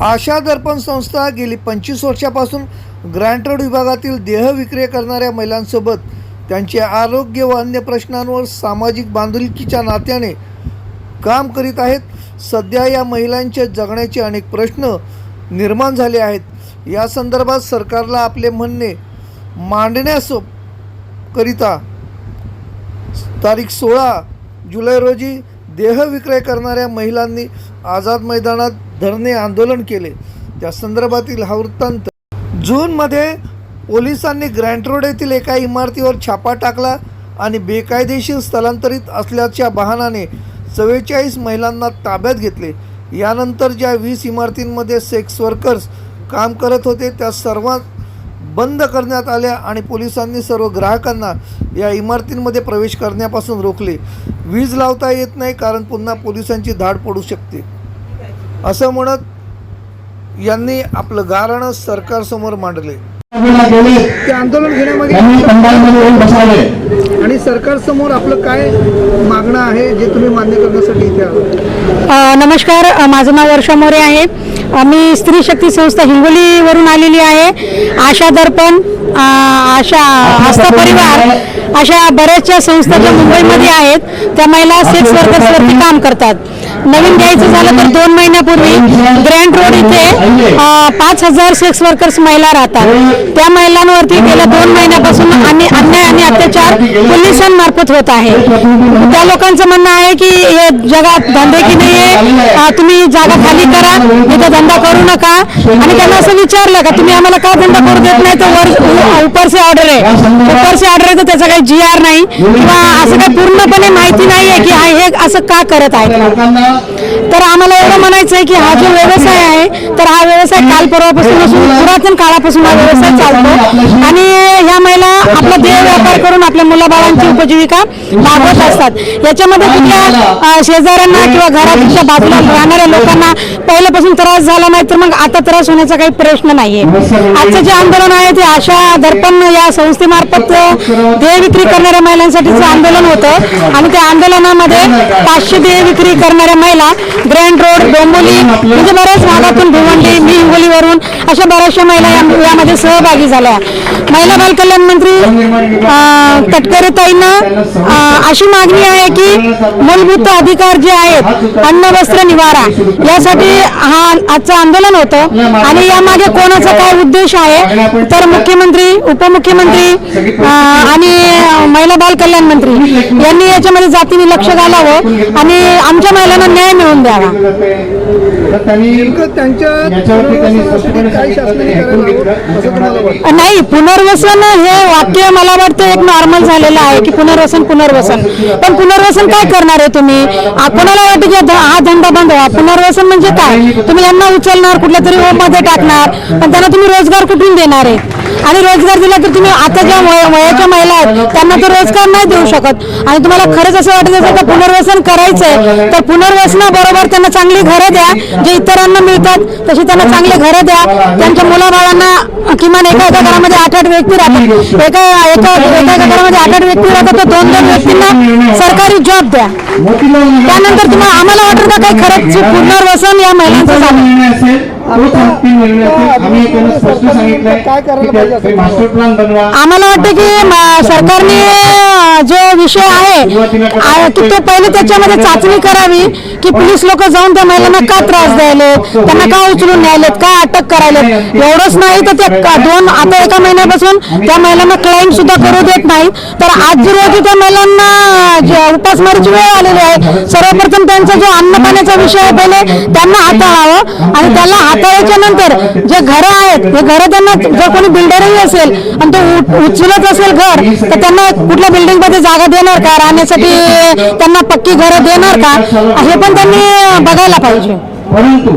आशा दर्पण संस्था गेली पंचवीस वर्षापासून ग्रँट रोड विभागातील देह विक्रय करणाऱ्या महिलांसोबत त्यांचे आरोग्य व अन्य प्रश्नांवर सामाजिक बांधिलकीच्या नात्याने काम करीत आहेत. सध्या या महिलांच्या जगण्याचे अनेक प्रश्न निर्माण झाले आहेत. या संदर्भात सरकारला आपले म्हणणे मांडण्यास करिता तारीख सोळा जुलै रोजी देहविक्रय करणाऱ्या महिलांनी आझाद मैदानात धरणे आंदोलन केले. त्या संदर्भातील हा वृत्तांत. जूनमध्ये पोलिसांनी ग्रँट रोड येथील एका इमारतीवर छापा टाकला आणि बेकायदेशीर स्थलांतरित असल्याच्या बहाणाने चव्वेचाळीस महिलांना ताब्यात घेतले. यानंतर ज्या वीस इमारतींमध्ये सेक्स वर्कर्स काम करत होते त्या सर्वात बंद करण्यात आल्या आणि पोलिसांनी सर्व ग्राहकांना या इमारतींमध्ये प्रवेश करण्यापासून रोखले. वीज लावता येत नाही कारण पुन्हा पोलिसांची धाड पडू शकते. असं म्हणत यांनी आपलं गारण सरकारसमोर मांडले. ते आंदोलन घेण्यामध्ये आणि सरकारसमोर आपलं काय मागणं आहे जे तुम्ही मान्य करण्यासाठी इथे नमस्कार. माझं नाव वर्षा मोरे आहे. मी स्त्री शक्ती संस्था हिंगोलीवरून आलेली आहे. आशा दर्पण आशा आस्था परिवार अशा बऱ्याचशा संस्था ज्या मुंबईमध्ये आहेत त्या महिला सेक्स वर्कर्सवरती काम करतात. नवीन द्यायचं झालं तर दोन महिन्यापूर्वी ग्रँड रोड इथे पाच हजार सेक्स वर्कर्स महिला राहतात. त्या महिलांवरती गेल्या दोन महिन्यापासून आणि अन्याय आणि अत्याचार पोलिसांमार्फत होत आहे. त्या लोकांचं म्हणणं आहे की हे जगात धंदे की नाही आहे तुम्ही जागा खाली करा इथं धंदा करू नका. आणि त्यांना असं विचारलं का तुम्ही आम्हाला का धंदा करू देत नाही? तर वर उपरसे उपरचे ऑर्डर आहे. उपरचे ऑर्डर आहे तर त्याचा काही जी आर नाही. किंवा असं काही पूर्णपणे माहिती नाही आहे की हे असं का करत आहे. तर आम्हाला एवढं म्हणायचं आहे की हा जो व्यवसाय आहे तर हा व्यवसाय काल परवापासून असून पुरातन काळापासून हा व्यवसाय चालतो. आणि ह्या महिला आपला देह व्यापार करून आपल्या मुलाबाळांची उपजीविका भागवत असतात. याच्यामध्ये कुठल्या शेजाऱ्यांना किंवा घराच्या बाजूला राहणाऱ्या लोकांना पहिल्यापासून त्रास झाला नाही तर मग आता त्रास होण्याचा काही प्रश्न नाहीये. आजचं जे आंदोलन आहे ते आशा दर्पण या संस्थेमार्फत देह विक्री करणाऱ्या महिलांसाठीचं आंदोलन होतं. आणि त्या आंदोलनामध्ये पाचशे देह विक्री करणाऱ्या महिला ग्रँड रोड डोंबोली म्हणजे बऱ्याच भागातून भिवंडी मी हिंगोलीवरून अशा बऱ्याचशा महिला या- यामध्ये सहभागी झाल्या. महिला बाल कल्याण मंत्री तटकरे ताईंना अशी मागणी आहे की मूलभूत अधिकार जे आहेत अन्न वस्त्र निवारा यासाठी हा आजचं आंदोलन होतं. आणि यामागे कोणाचा काय उद्देश आहे तर मुख्यमंत्री उपमुख्यमंत्री आणि महिला बाल कल्याण मंत्री. यांनी याच्यामध्ये जातीने लक्ष घालावं आणि आमच्या महिलांना न्याय मिळवून द्यावा. नाही पुनर्वसन हे वाक्य मला वाटतं एक नॉर्मल झालेलं आहे की पुनर्वसन पुनर्वसन. पण पुनर्वसन काय करणार आहे तुम्ही? कोणाला वाटतं की हा धंदा बंद व्हा पुनर्वसन म्हणजे काय? तुम्ही यांना उचलणार कुठल्या तरी होममध्ये टाकणार पण त्यांना तुम्ही रोजगार कुठून देणार आहे? आणि रोजगार दिला तर तुम्ही आता ज्या वय- वयाच्या महिला आहेत त्यांना तर रोजगार नाही देऊ शकत. आणि तुम्हाला खरंच असं वाटत असेल तर पुनर्वसन करायचंय तर पुनर्वसनाबरोबर त्यांना चांगली घरं द्या जे इतरांना मिळतात तशी त्यांना चांगले घरं द्या. त्यांच्या मुलाबाळांना किमान एका एका घरामध्ये आठ आठ व्यक्ती राहतात. एका एका एका एका घरामध्ये आठ आठ व्यक्ती राहतात तर दोन दोन व्यक्तींना सरकारी जॉब द्या. त्यानंतर तुम्हाला आम्हाला वाटतं का काही खरंच पुनर्वसन या महिलांचं झालं? आम्हाला वाटतं की म- सरकारने जो विषय आहे की तो पहिले त्याच्यामध्ये चाचणी करावी की पोलीस लोक जाऊन त्या महिलांना का त्रास द्यायलेत? त्यांना का उचलून न्यायलेत? का अटक करायलेत? एवढंच नाही तर ते का- दोन आता एका महिन्यापासून त्या महिलांना क्लाइंट सुद्धा करू देत नाही. तर आज रोजी त्या महिलांना जे उपासमारीची वेळ आलेली आहे सर्वप्रथम त्यांचा जो अन्न पाण्याचा विषय आहे पहिले त्यांना हाताळावं आणि त्याला हाताळायच्या नंतर जे घरं आहेत हे घरं त्यांना जर कोणी बिल्डरही असेल आणि तो उचलत असेल घर तर त्यांना कुठल्या बिल्डिंगमध्ये जागा देणार का? राहण्यासाठी त्यांना पक्की घरं देणार का? हे पण त्यांनी बघायला पाहिजे. परंतु